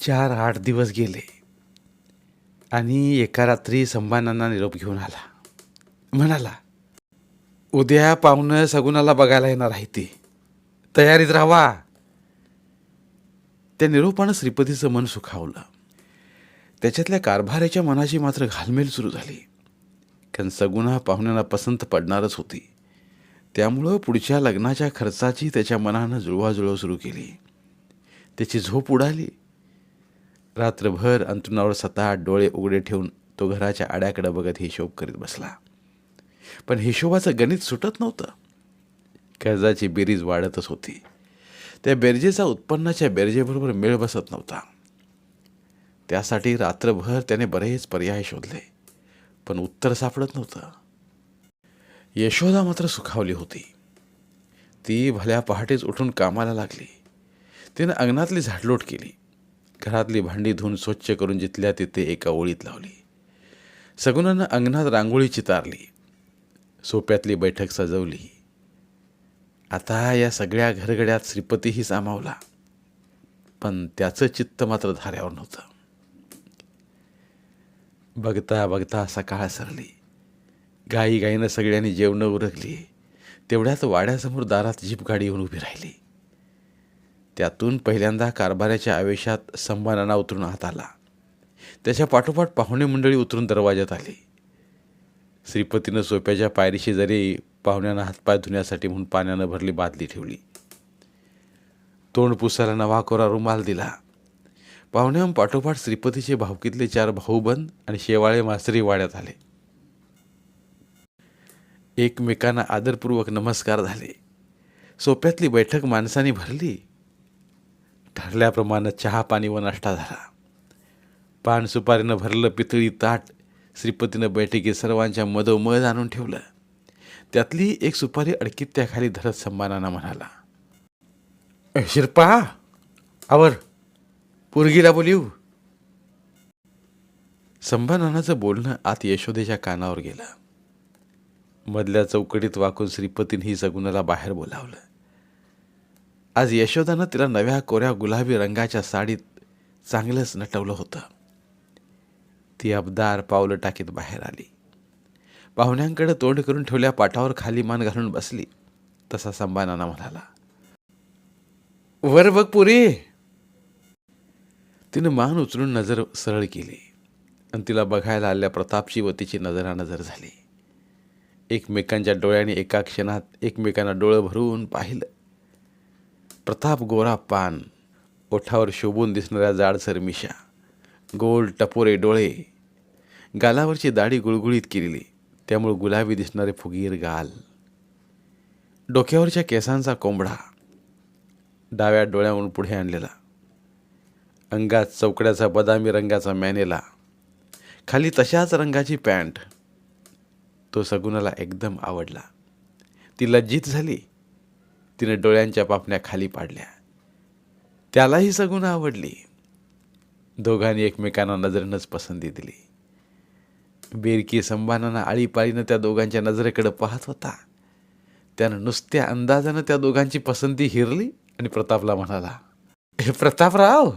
चार आठ दिवस गेले. आणि एका रात्री संभानांना निरोप घेऊन आला. म्हणाला उद्या पाहुणं सगुणाला बघायला येणार आहे ती. तयारीत राहावा त्या निरोपानं श्रीपतीचं मन सुखावलं. त्याच्यातल्या कारभाराच्या मनाची मात्र घालमेल सुरू झाली. कारण सगुणा पाहुण्यांना पसंत पडणारच होती. त्यामुळं पुढच्या लग्नाच्या खर्चाची त्याच्या मनानं जुळवाजुळव सुरू केली. त्याची झोप उडाली. रात्रभर अंतरुणावर स्वतः डोळे उघडे ठेवून तो घराच्या आड्याकडे बघत हिशोब करीत बसला. पण हिशोबाचं गणित सुटत नव्हतं. कर्जाची बेरीज वाढतच होती. त्या बेरजेचा उत्पन्नाच्या बेरजेबरोबर मेळ बसत नव्हता. त्यासाठी रात्रभर त्याने बरेच पर्याय शोधले पण उत्तर सापडत नव्हतं. यशोदा मात्र सुखावली होती. ती भल्या पहाटेच उठून कामाला लागली. तिनं अंगणातली झाडलोट केली. घरातली भांडी धुवून स्वच्छ करून जिथल्या तिथे एका ओळीत लावली. सगुणानं अंगणात रांगोळी चितारली. सोप्यातली बैठक सजवली. आता या सगळ्या घरगड्यात श्रीपतीही सामावला. पण त्याचं चित्त मात्र धाऱ्यावर नव्हतं. बघता बघता सकाळ सरली. गाई गाईनं सगळ्यांनी जेवणं उरकली. तेवढ्यात वाड्यासमोर दारात जीप गाडी येऊन उभी राहिली. त्यातून पहिल्यांदा कारभाऱ्याच्या आवेशात संभानाना उतरून आत आला. त्याच्या पाठोपाठ पाहुणे मंडळी उतरून दरवाज्यात आली. श्रीपतीनं सोप्याच्या पायरीशी जरी पाहुण्यांना हातपाय धुण्यासाठी म्हणून पाण्यानं भरली बादली ठेवली. तोंड पुसायला नवा कोरा रुमाल दिला. पाहुण्या पाठोपाठ श्रीपतीचे भावकीतले चार भाऊबंद आणि शेवाळे मासरी वाड्यात आले. एकमेकांना आदरपूर्वक नमस्कार झाले. सोप्यातली बैठक माणसाने भरली. ठरल्याप्रमाणे चहा पाणी व नाश्ता झाला. पान सुपारीनं भरलं पितळी ताट श्रीपतीनं बैठकीत सर्वांच्या मधोमध आणून ठेवलं. त्यातली एक सुपारी अडकीत त्याखाली धरत सन्मानानं म्हणाला शिरपा आवर पोरगीला बोलिव. संभानानाचं बोलणं आत यशोदेच्या कानावर गेलं. मधल्या चौकटीत वाकून श्रीपतीनं ही सगुणाला बाहेर बोलावलं. आज यशोदानं तिला नव्या कोऱ्या गुलाबी रंगाच्या साडीत चांगलंच नटवलं होतं. ती अबदार पावलं टाकीत बाहेर आली. पाहुण्यांकडे तोंड करून ठेवल्या पाठावर खाली मान घालून बसली. तसा संबानाना म्हणाला वर बघ पुरी. तिनं मान उचलून नजर सरळ केली आणि तिला बघायला आलेल्या प्रतापची व तिची नजरानजर झाली. एकमेकांच्या डोळ्याने एका क्षणात एकमेकांना डोळं भरून पाहिलं. प्रताप गोरा पान ओठावर शोभून दिसणाऱ्या जाडसर मिशा गोल टपोरे डोळे गालावरची दाढी गुळगुळीत केलेली त्यामुळे गुलाबी दिसणारे फुगीर गाल. डोक्यावरच्या केसांचा कोंबडा डाव्या डोळ्यावरून पुढे आणलेला अंगात चौकड्याचा बदामी रंगाचा मॅनेला खाली तशाच रंगाची पॅन्ट. तो सगुणाला एकदम आवडला. ती लज्जित झाली. तिने डोळ्यांच्या पापण्या खाली पाडल्या. त्यालाही सगुण आवडली. दोघांनी एकमेकांना नजरेनंच पसंती दिली. बेरकी संभानानं आळीपाळीनं त्या दोघांच्या नजरेकडे पाहत होता. त्यानं नुसत्या अंदाजानं त्या दोघांची पसंती हिरली आणि प्रतापला म्हणाला हे प्रतापराव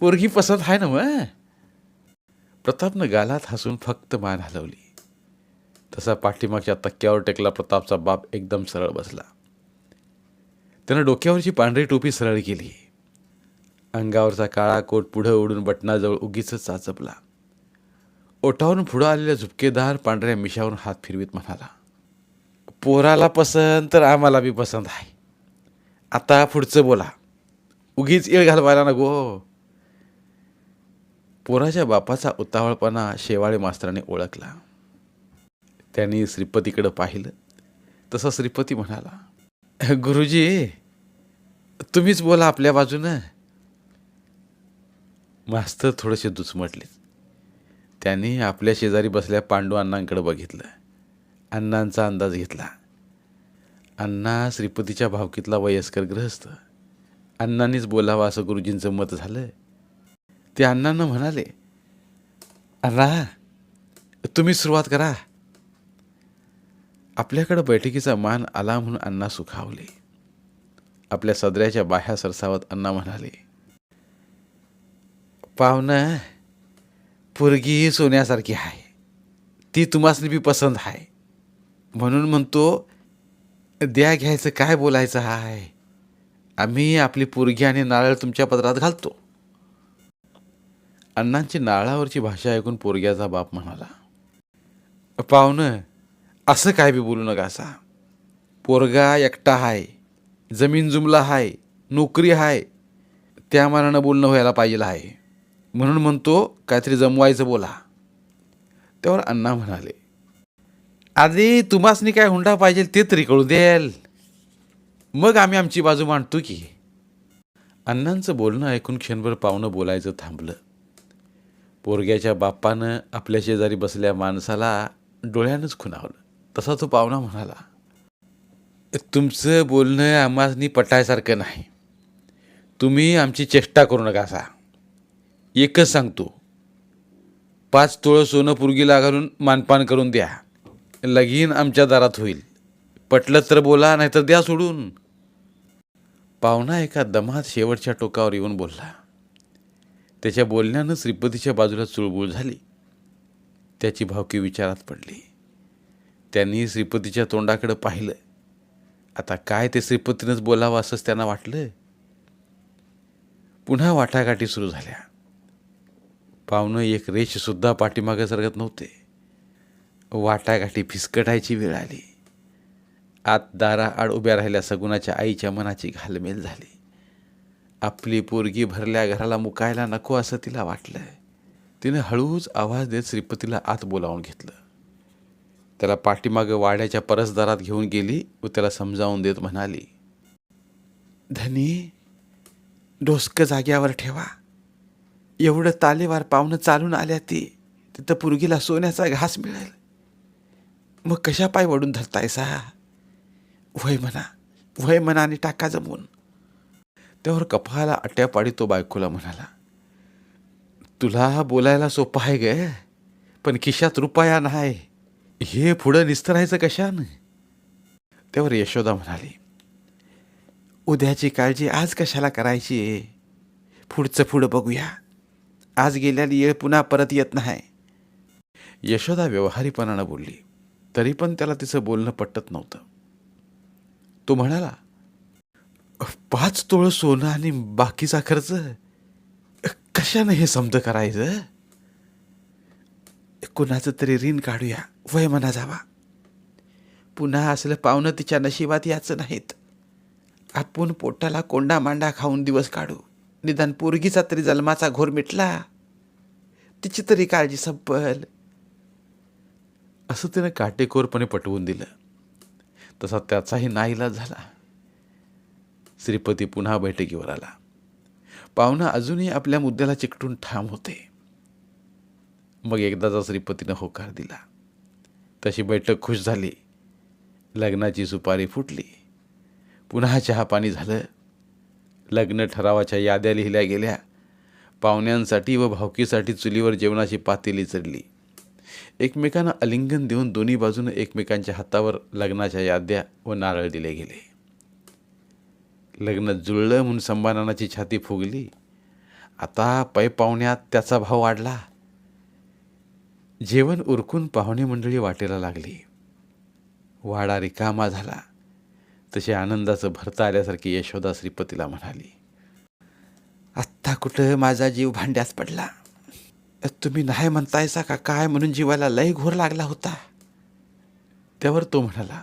पोरगी पसंत आहे ना मग प्रतापनं गालात हसून फक्त मान हलवली. तसा पाठीमागच्या तक्क्यावर टेकला प्रतापचा बाप एकदम सरळ बसला. त्यानं डोक्यावरची पांढरी टोपी सरळ केली. अंगावरचा काळा कोट पुढं ओढून बटनाजवळ उगीच चाचपला. ओठावरून पुढं आलेल्या झुपकेदार पांढऱ्या मिशावरून हात फिरवीत म्हणाला पोराला पसंत तर आम्हाला बी पसंत आहे. आता पुढचं बोला. उगीच येळ घालवायला नको. पोराच्या बापाचा उतावळपणा शेवाळे मास्तराने ओळखला. त्यांनी श्रीपतीकडं पाहिलं. तसा श्रीपती म्हणाला गुरुजी तुम्हीच बोला आपल्या बाजूनं. मास्तर थोडेसे दुचमटले त्यांनी आपल्या शेजारी बसल्या पांडू अण्णांकडे बघितलं. अण्णांचा अंदाज घेतला. अण्णा श्रीपतीच्या भावकीतला वयस्कर ग्रहस्थ अण्णांनीच बोलावं असं गुरुजींचं मत झालं. ते अण्णांना म्हणाले अण्णा तुम्ही सुरुवात करा. आपल्याकडं बैठकीचा मान आला म्हणून अण्णा सुखावले. आपल्या सदऱ्याच्या बाह्या सरसावत अण्णा म्हणाले पाहुणं पोरगी सोन्यासारखी आहे. ती तुम्हासनी बी पसंत आहे. म्हणून म्हणतो द्या घ्यायचं काय बोलायचं आहे आम्ही आपली पोरगी आणि नारळ तुमच्या पदरात घालतो. अण्णांची नारळावरची भाषा ऐकून पोरग्याचा बाप म्हणाला पाहुणं असं काय बी बोलू नका असा. पोरगा एकटा आहे जमीन जुमला आहे नोकरी आहे त्या मानानं बोलणं व्हायला पाहिजे आहे. म्हणून म्हणतो काहीतरी जमवायचं बोला. त्यावर अण्णा म्हणाले आधी तुम्हासनी काय हुंडा पाहिजे ते तरी कळू द्याल. मग आम्ही आमची बाजू मांडतो की. अण्णांचं बोलणं ऐकून क्षणभर पाहुणं बोलायचं थांबलं. पोरग्याच्या बाप्पानं आपल्या शेजारी बसल्या माणसाला डोळ्यानंच खुणावलं. तसा तो पाहुणा म्हणाला तुमचं बोलणं आम्हासनी पटायसारखं नाही. तुम्ही आमची चेष्टा करू नका असा. एकच सांगतो. पाच तोळं सोनं पुरगीला घालून मानपान करून द्या. लगीन आमच्या दारात होईल. पटलं तर बोला नाहीतर द्या सोडून. पाहुणा एका दमात शेवटच्या टोकावर येऊन बोलला. त्याच्या बोलण्यानं श्रीपतीच्या बाजूला चुळबुळ झाली. त्याची भावकी विचारात पडली. त्यांनी श्रीपतीच्या तोंडाकडं पाहिलं. आता काय ते श्रीपतीनंच बोलावं असंच त्यांना वाटलं? पुन्हा वाटाघाटी सुरू झाल्या. पाहुणं एक रेषसुद्धा पाठीमागे सरगत नव्हते. वाटाघाटी फिसकटायची वेळ आली. आत दारा आड उभ्या राहिल्या सगुणाच्या आईच्या मनाची घालमेल झाली. आपली पोरगी भरल्या घराला मुकायला नको असं तिला वाटलं. तिने हळूच आवाज देत श्रीपतीला आत बोलावून घेतलं. त्याला पाठीमागं वाड्याच्या परसदारात घेऊन गेली व त्याला समजावून देत म्हणाली धनी डोसकं जाग्यावर ठेवा. एवढं तालेवार पाहुणं चालून आल्या ती तिथं पुरगीला सोन्याचा घास मिळेल. मग कशा पाय वडून धरतायसा? वय म्हणा वय म्हणा आणि टाका जमवून त्यावर कपाला अट्या पाडी तो बायकोला म्हणाला तुला बोलायला सोपं आहे ग पण खिशात रुपया नाही. हे पुढं निस्तरायचं कशानं? त्यावर यशोदा म्हणाली उद्याची काळजी आज कशाला करायची पुढचं पुढं बघूया. आज गेल्याने येळ पुन्हा परत येत नाही. यशोदा व्यवहारीपणानं बोलली तरी पण त्याला तिचं बोलणं पटत नव्हतं. तो म्हणाला पाच तोळं सोनं आणि बाकीचा खर्च? कशानं हे समज करायचं? कुणाचं तरी ऋण काढूया. वय म्हणा जावा. पुन्हा असलं पाहुणं तिच्या नशिबात याचं नाहीत. आपण पोटाला कोंडा मांडा खाऊन दिवस काढू. निदान पोरगीचा तरी जन्माचा घोर मिटला. तिची तरी काळजी संपल. असं तिनं काटेकोरपणे पटवून दिलं. तसा त्याचाही नाईलाज झाला. श्रीपती पुन्हा बैठकीवर आला. पाहुणा अजूनही आपल्या मुद्द्याला चिकटून ठाम होते. मग एकदाचा श्रीपतीनं होकार दिला. तशी बैठक खुश झाली. लग्नाची सुपारी फुटली. पुन्हा चहा पाणी झालं. लग्न ठरावाच्या याद्या लिहिल्या गेल्या. पाहुण्यांसाठी व भावकीसाठी चुलीवर जेवणाची पातेली चढली. एकमेकांना आलिंगन देऊन दोन्ही बाजूनं एकमेकांच्या हातावर लग्नाच्या याद्या व नारळ दिले गेले. लग्न जुळलं म्हणून संभानाची छाती फुगली. आता पै पाहुण्यात त्याचा भाव वाढला. जेवण उरकून पाहुणे मंडळी वाटेला लागली. वाडा रिकामा झाला. तसे आनंदाचं भरता आल्यासारखी यशोदा श्रीपतीला म्हणाली आत्ता कुठं माझा जीव भांड्यात पडला? तुम्ही नाही म्हणतायसा का काय म्हणून जीवाला लय घोर लागला होता? त्यावर तो म्हणाला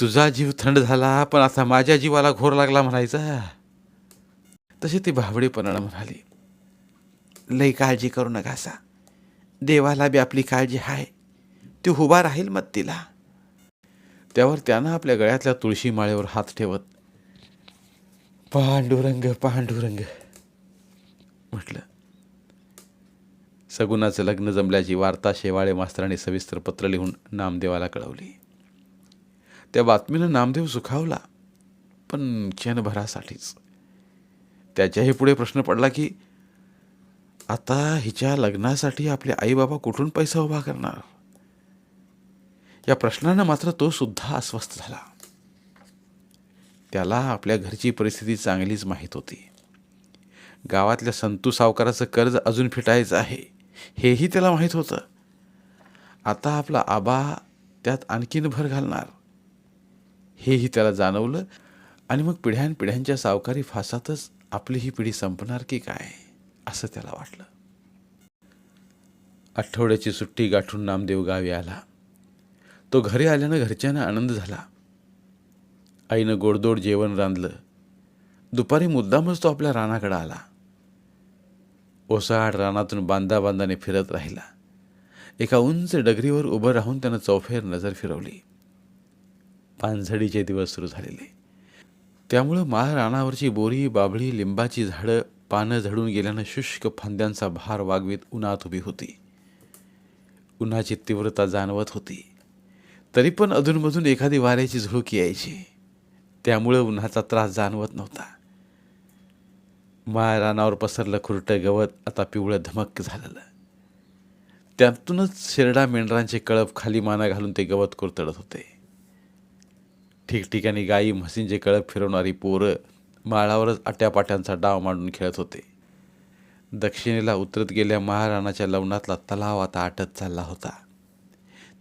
तुझा जीव थंड झाला पण आता माझ्या जीवाला घोर लागला म्हणायचा. तशी ती भावडेपणानं म्हणाली लई काळजी करू नका असा देवाला बी आपली काळजी आहे ती उभा राहील मग तिला. त्यावर त्यानं आपल्या गळ्यातल्या तुळशी माळेवर हात ठेवत पांडुरंग पांडुरंग म्हटलं. सगुणाचं लग्न जमल्याची वार्ता शेवाळे मास्तराने सविस्तर पत्र लिहून नामदेवाला कळवली. त्या बातमीनं नामदेव सुखावला पण क्षणभरासाठीच. त्याच्याही पुढे प्रश्न पडला की आता हिच्या लग्नासाठी आपले आईबाबा कुठून पैसा उभा करणार? या प्रश्नानं मात्र तो सुद्धा अस्वस्थ झाला. त्याला आपल्या घरची परिस्थिती चांगलीच माहीत होती. गावातल्या संतू सावकाराचं कर्ज अजून फिटायचं आहे हेही त्याला माहीत होतं. आता आपला आबा त्यात आणखीन भर घालणार. हेही त्याला जाणवलं आणि मग पिढ्यानपिढ्यांच्या सावकारी फासातच आपली ही पिढी संपणार की काय? असं त्याला वाटलं. आठवड्याची सुट्टी गाठून नामदेव गावी आला. तो घरी आल्यानं घरच्यांना आनंद झाला. आईनं गोडदोड जेवण रांधलं. दुपारी मुद्दामच तो आपल्या रानाकडे आला. ओसाड रानातून बांधा बांधाने फिरत राहिला. एका उंच डगरीवर उभं राहून त्यानं चौफेर नजर फिरवली. पानझडीचे दिवस सुरू झालेले. त्यामुळं माळ रानावरची बोरी बाभळी लिंबाची झाडं पानं झडून गेल्यानं शुष्क फांद्यांचा भार वागवीत उन्हात उभी होती. उन्हाची तीव्रता जाणवत होती. तरी पण अधूनमधून एखादी वाऱ्याची झुळूक यायची. त्यामुळं उन्हाचा त्रास जाणवत नव्हता. माया रानावर पसरलं खुरटं गवत आता पिवळं धमक झालेलं. त्यातूनच शेरडा मेंढरांचे कळप खाली माना घालून ते गवत कुरतडत होते. ठिकठिकाणी गायी म्हशींचे कळप फिरवणारी पोरं माळावरच आट्यापाट्यांचा डाव मांडून खेळत होते. दक्षिणेला उतरत गेल्या महाराणाच्या लवणातला तलाव आता आटत चालला होता.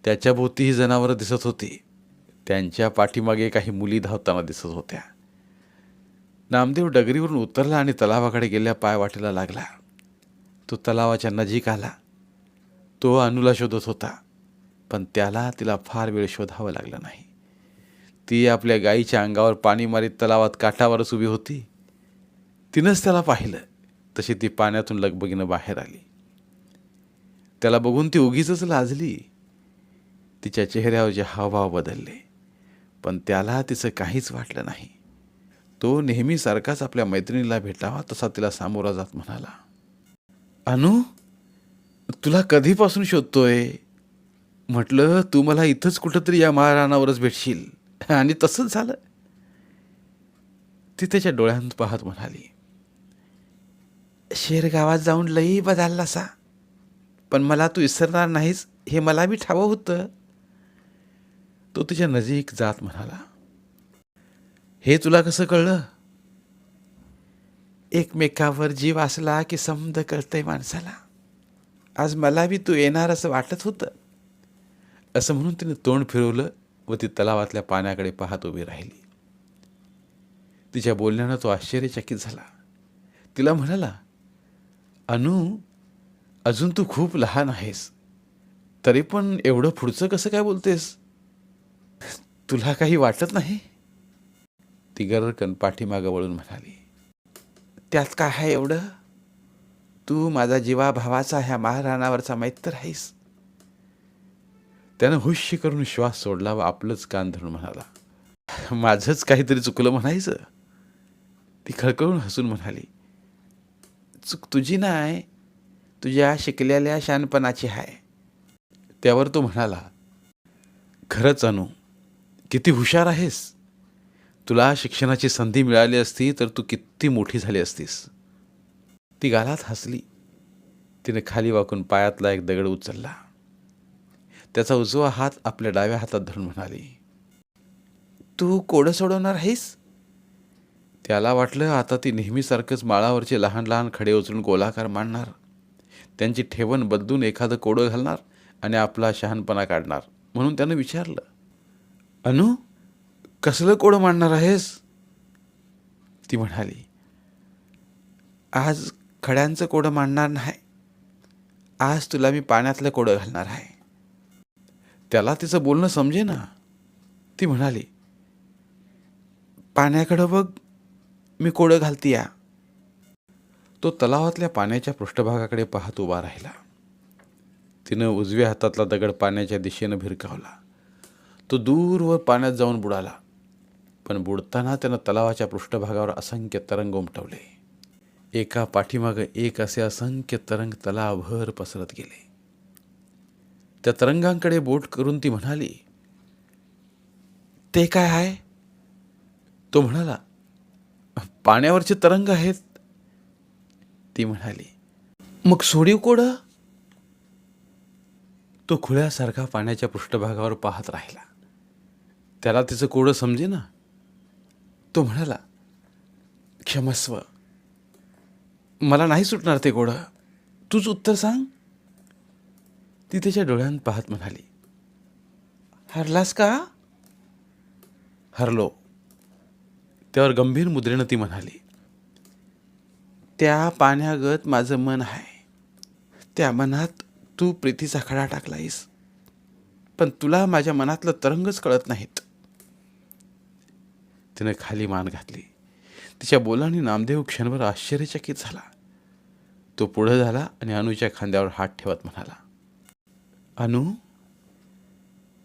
त्याच्याभोवतीही जनावरं दिसत होती. त्यांच्या पाठीमागे काही मुली धावताना दिसत होत्या. नामदेव डगरीवरून उतरला आणि तलावाकडे गेल्या पाय वाटेला लागला. तो तलावाच्या नजीक आला. तो अनुला शोधत होता पण त्याला तिला फार वेळ शोधावं लागलं नाही. ती आपल्या गाईच्या अंगावर पाणी मारीत तलावात काठावरच उभी होती. तिनंच त्याला पाहिलं. तशी ती पाण्यातून लगबगीनं बाहेर आली. त्याला बघून ती उगीच लाजली. तिच्या चेहऱ्यावरचे हावभाव बदलले पण त्याला तिचं काहीच वाटलं नाही. तो नेहमीसारखाच आपल्या मैत्रिणीला भेटावा तसा तिला सामोरा जात म्हणाला. अनु तुला कधीपासून शोधतोय? म्हटलं तू मला इथंच कुठंतरी या महाराणावरच भेटशील. आणि तसंच झालं. ती त्याच्या डोळ्यांत पाहत म्हणाली शेरगावात जाऊन लई बदललासा. पण मला तू विसरणार नाहीस हे मला बी ठावं होतं. तो तिच्या नजीक जात म्हणाला हे तुला कसं कळलं? एकमेकावर जीव असला की समद कळतंय माणसाला. आज मला बी तू येणार असं वाटत होतं. असं म्हणून तिने तोंड फिरवलं व ती तलावातल्या पाण्याकडे पाहत उभी राहिली. तिच्या बोलण्यानं तो आश्चर्यचकित झाला. तिला म्हणाला अनु अजून तू खूप लहान आहेस. तरी पण एवढं पुढचं कसं काय बोलतेस? तुला काही वाटत नाही? ती गरकन पाठीमागं वळून म्हणाली त्यात काय आहे एवढं? तू माझा जीवा भावाचा ह्या महाराणावरचा मैत्र आहेस त्यानं हुश्य करून श्वास सोडला व आपलंच कान धरून म्हणाला माझंच काहीतरी चुकलं म्हणायचं. ती खळखळून हसून म्हणाली चूक तुझी नाही तुझ्या शिकलेल्या शानपणाची आहे त्यावर तो म्हणाला खरंच अनु किती हुशार आहेस. तुला शिक्षणाची संधी मिळाली असती तर तू किती मोठी झाली असतीस. ती गालात हसली. तिने खाली वाकून पायातला एक दगड उचलला. त्याचा उजवा हात आपल्या डाव्या हातात धरून म्हणाली तू कोडं सोडवणार आहेस? त्याला वाटलं आता ती नेहमीसारखंच माळावरचे लहान लहान खडे उचलून गोलाकार मांडणार. त्यांची ठेवण बदलून एखादं कोडं घालणार आणि आपला शहाणपणा काढणार म्हणून त्यानं विचारलं अनु कसलं कोडं मांडणार आहेस? ती म्हणाली आज खड्यांचं कोडं मांडणार नाही. आज तुला मी पाण्यातलं कोडं घालणार आहे. त्याला तिचं बोलणं समजे ना. ती म्हणाली पाण्याकडं बघ मी कोडं घालती या. तो तलावातल्या पाण्याच्या पृष्ठभागाकडे पाहत उभा राहिला. तिनं उजव्या हातातला दगड पाण्याच्या दिशेनं भिरकावला. तो दूरवर पाण्यात जाऊन बुडाला पण बुडताना त्यानं तलावाच्या पृष्ठभागावर असंख्य तरंग उमटवले. एका पाठीमागं एक असे असंख्य तरंग तलावभर पसरत गेले. त्या तरंगांकडे बोट करून ती म्हणाली ते काय आहे? तो म्हणाला पाण्यावरचे तरंग आहेत. ती म्हणाली मग सोडीव कोड? तो खुळ्यासारखा पाण्याच्या पृष्ठभागावर पाहत राहिला. त्याला तिचं कोडं समजे ना? तो म्हणाला क्षमस्व. मला नाही सुटणार ते कोडं. तूच उत्तर सांग. ती त्याच्या डोळ्यांत पाहत म्हणाली हरलास का? हरलो. त्यावर गंभीर मुद्रेनं ती म्हणाली त्या पाण्यागत माझं मन आहे. त्या मनात तू प्रीतीचा खडा टाकलायस. पण तुला माझ्या मनातलं तरंगच कळत नाहीत. तिनं खाली मान घातली. तिच्या बोलाने नामदेव क्षणभर आश्चर्यचकित झाला. तो पुढं झाला आणि अनुच्या खांद्यावर हात ठेवत म्हणाला अनु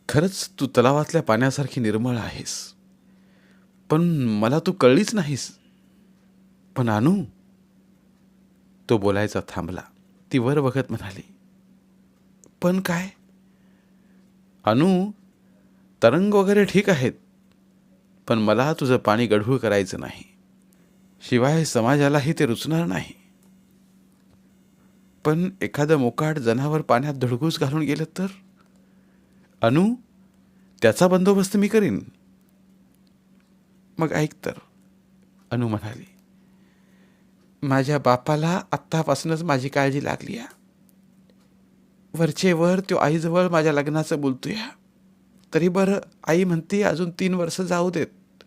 खरंच तू तलावातल्या पाण्यासारखी निर्मळ आहेस. पण मला तू कळलीच नाहीस. पण अनु तो बोलायचा थांबला. ती वर बघत म्हणाली पण काय? अनु तरंग वगैरे ठीक आहेत पण मला तुझं पाणी गढूळ करायचं नाही. शिवाय समाजालाही ते रुचणार नाही. पण एखादं मोकाट जनावर पाण्यात धडगूस घालून गेलं तर? अनु त्याचा बंदोबस्त मी करीन. मग ऐक तर अनु म्हणाली. माझ्या बापाला आत्तापासूनच माझी काळजी लागली आहे. वरचे वर तो आईजवळ माझ्या लग्नाचं बोलतोया. तरी बरं आई म्हणते अजून तीन वर्ष जाऊ देत.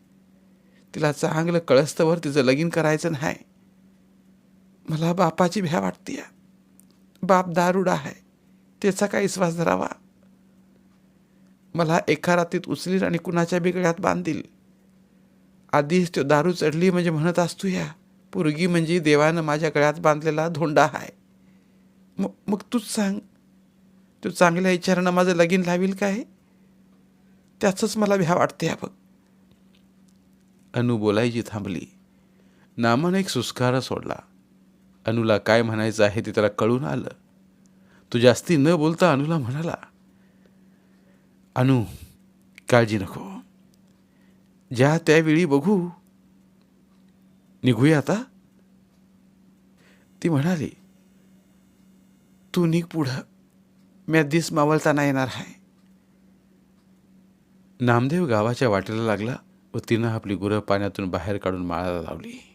तिला चांगलं कळस्तवर तिचं लगीन करायचं नाही. मला बापाची भ्या वाटते बाप दारुडा आहे. त्याचा काय विश्वास धरावा. मला एका रात्रीत उचलील आणि कुणाच्या बिगड्यात बांधील. आधीच तो दारू चढली म्हणजे म्हणत असतो या पोरगी म्हणजे देवानं माझ्या गळ्यात बांधलेला धोंडा आहे. मग मग तूच सांग. तो चांगल्या विचारानं माझं लगीन लावील काय त्याचंच मला भ्या वाटते बघ. अनु बोलायची थांबली. नामानं एक सुस्कारा सोडला. अनुला काय म्हणायचं आहे ते त्याला कळून आलं. तो जास्ती न बोलता अनुला म्हणाला अनु काळजी नको. ज्या त्यावेळी बघू निघूया आता. ती म्हणाली तू निघ पुढं. मी दिस मावळताना येणार आहे. नामदेव गावाच्या वाटेला लागला व तिनं आपली गुरं पाण्यातून बाहेर काढून माळाला लावली.